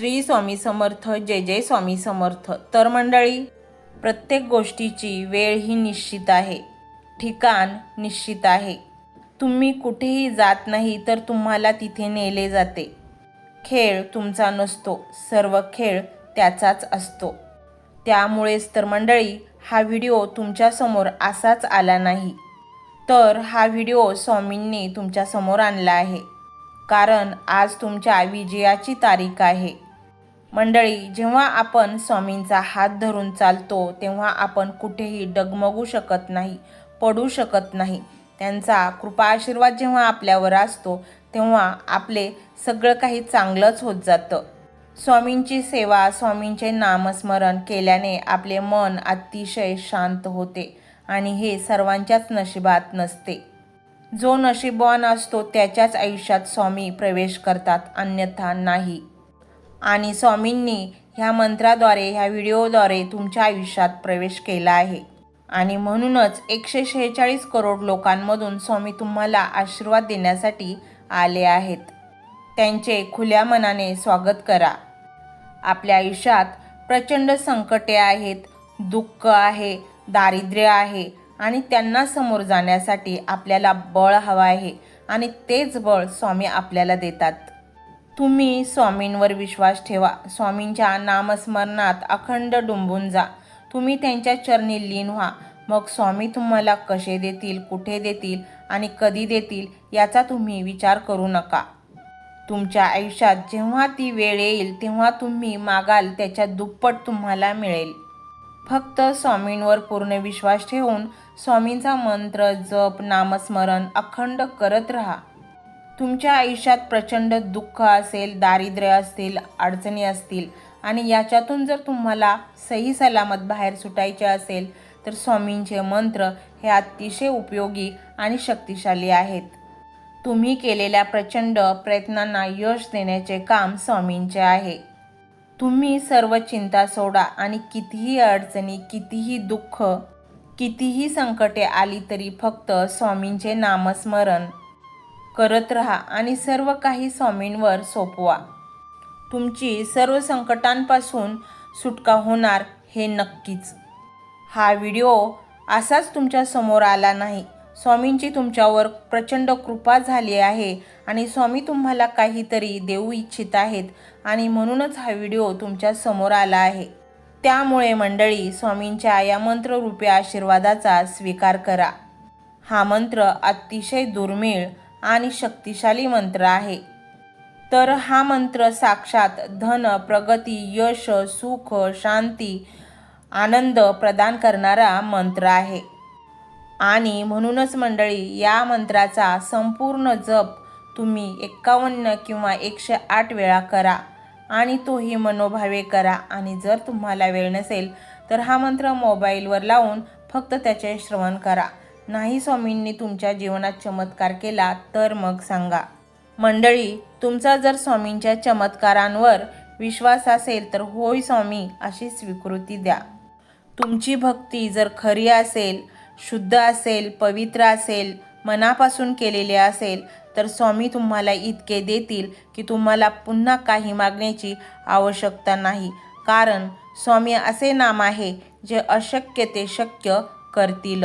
श्री स्वामी समर्थ जय जय स्वामी समर्थ. तर मंडळी प्रत्येक गोष्टीची वेळ ही निश्चित आहे. ठिकाण निश्चित आहे. तुम्ही कुठेही जात नाही तर तुम्हाला तिथे नेले जाते. खेळ तुमचा नसतो. सर्व खेळ त्याचाच असतो. त्यामुळेच तर मंडळी हा व्हिडिओ तुमच्यासमोर असाच आला नाही. तर हा व्हिडिओ स्वामींनी तुमच्यासमोर आणला आहे. कारण आज तुमच्या विजयाची तारीख आहे. मंडळी जेव्हा आपण स्वामींचा हात धरून चालतो तेव्हा आपण कुठेही डगमगू शकत नाही पडू शकत नाही. त्यांचा कृपा आशीर्वाद जेव्हा आपल्यावर असतो तेव्हा आपले सगळं काही चांगलंच होत जातं. स्वामींची सेवा स्वामींचे नामस्मरण केल्याने आपले मन अतिशय शांत होते आणि हे सर्वांच्याच नशिबात नसते. जो नशिबवान असतो त्याच्याच आयुष्यात स्वामी प्रवेश करतात अन्यथा नाही. आणि स्वामींनी ह्या मंत्राद्वारे ह्या व्हिडिओद्वारे तुमच्या आयुष्यात प्रवेश केला आहे. आणि म्हणूनच एकशे शेहेचाळीस करोड लोकांमधून स्वामी तुम्हाला आशीर्वाद देण्यासाठी आले आहेत. त्यांचे खुल्या मनाने स्वागत करा. आपल्या आयुष्यात प्रचंड संकटे आहेत दुःख आहे दारिद्र्य आहे आणि त्यांना समोर जाण्यासाठी आपल्याला बळ हवं आहे आणि तेच बळ स्वामी आपल्याला देतात. तुम्ही स्वामींवर विश्वास ठेवा. स्वामींच्या नामस्मरणात अखंड डुंबून जा. तुम्ही त्यांच्या चरणी लीन व्हा. मग स्वामी तुम्हाला कसे देतील कुठे देतील आणि कधी देतील याचा तुम्ही विचार करू नका. तुमच्या आयुष्यात जेव्हा ती वेळ येईल तेव्हा तुम्ही मागाल त्याच्या दुप्पट तुम्हाला मिळेल. फक्त स्वामींवर पूर्ण विश्वास ठेवून स्वामींचा मंत्र जप नामस्मरण अखंड करत राहा. तुमच्या आयुष्यात प्रचंड दुःख असेल दारिद्र्य असतील अडचणी असतील आणि याच्यातून जर तुम्हाला सही सलामत बाहेर सुटायचे असेल तर स्वामींचे मंत्र हे अतिशय उपयोगी आणि शक्तिशाली आहेत. तुम्ही केलेल्या प्रचंड प्रयत्नांना यश देण्याचे काम स्वामींचे आहे. तुम्ही सर्व चिंता सोडा आणि कितीही अडचणी कितीही दुःख कितीही संकटे आली तरी फक्त स्वामींचे नामस्मरण. करत राहा आणि सर्व काही स्वामींवर सोपवा. तुमची सर्व संकटांपासून सुटका होणार हे नक्कीच. हा व्हिडिओ असाच तुमच्यासमोर आला नाही. स्वामींची तुमच्यावर प्रचंड कृपा झाली आहे आणि स्वामी तुम्हाला काहीतरी देऊ इच्छित आहेत आणि म्हणूनच हा व्हिडिओ तुमच्यासमोर आला आहे. त्यामुळे मंडळी स्वामींच्या या मंत्ररूपी आशीर्वादाचा स्वीकार करा. हा मंत्र अतिशय दुर्मिळ आणि शक्तिशाली मंत्र आहे. तर हा मंत्र साक्षात धन प्रगती यश सुख शांती आनंद प्रदान करणारा मंत्र आहे. आणि म्हणूनच मंडळी या मंत्राचा संपूर्ण जप तुम्ही एक्कावन्न किंवा एकशे आठ वेळा करा आणि तोही मनोभावे करा. आणि जर तुम्हाला वेळ नसेल तर हा मंत्र मोबाईलवर लावून फक्त त्याचे श्रवण करा. नाही स्वामींनी तुमच्या जीवनात चमत्कार केला तर मग सांगा. मंडळी तुमचा जर स्वामींच्या चमत्कारांवर विश्वास असेल तर होय स्वामी अशी स्वीकृती द्या. तुमची भक्ती जर खरी असेल शुद्ध असेल पवित्र असेल मनापासून केलेले असेल तर स्वामी तुम्हाला इतके देतील की तुम्हाला पुन्हा काही मागण्याची आवश्यकता नाही. कारण स्वामी असे नाम आहे जे अशक्य ते शक्य करतील.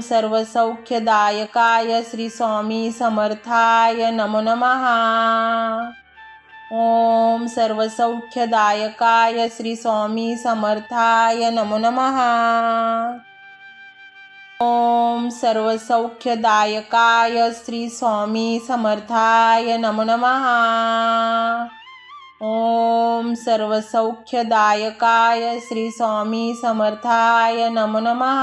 सर्वसौख्यदायकाय श्री स्वामी समर्थाय नमो नमः। ओम सर्वसौख्यदायकाय श्री स्वामी समर्थाय नमो नमः। ओम सर्वसौख्यदायकाय श्री स्वामी समर्थाय नमो नमः। ओम सर्वसौख्यदायकाय श्री स्वामी समर्थाय नमो नमः।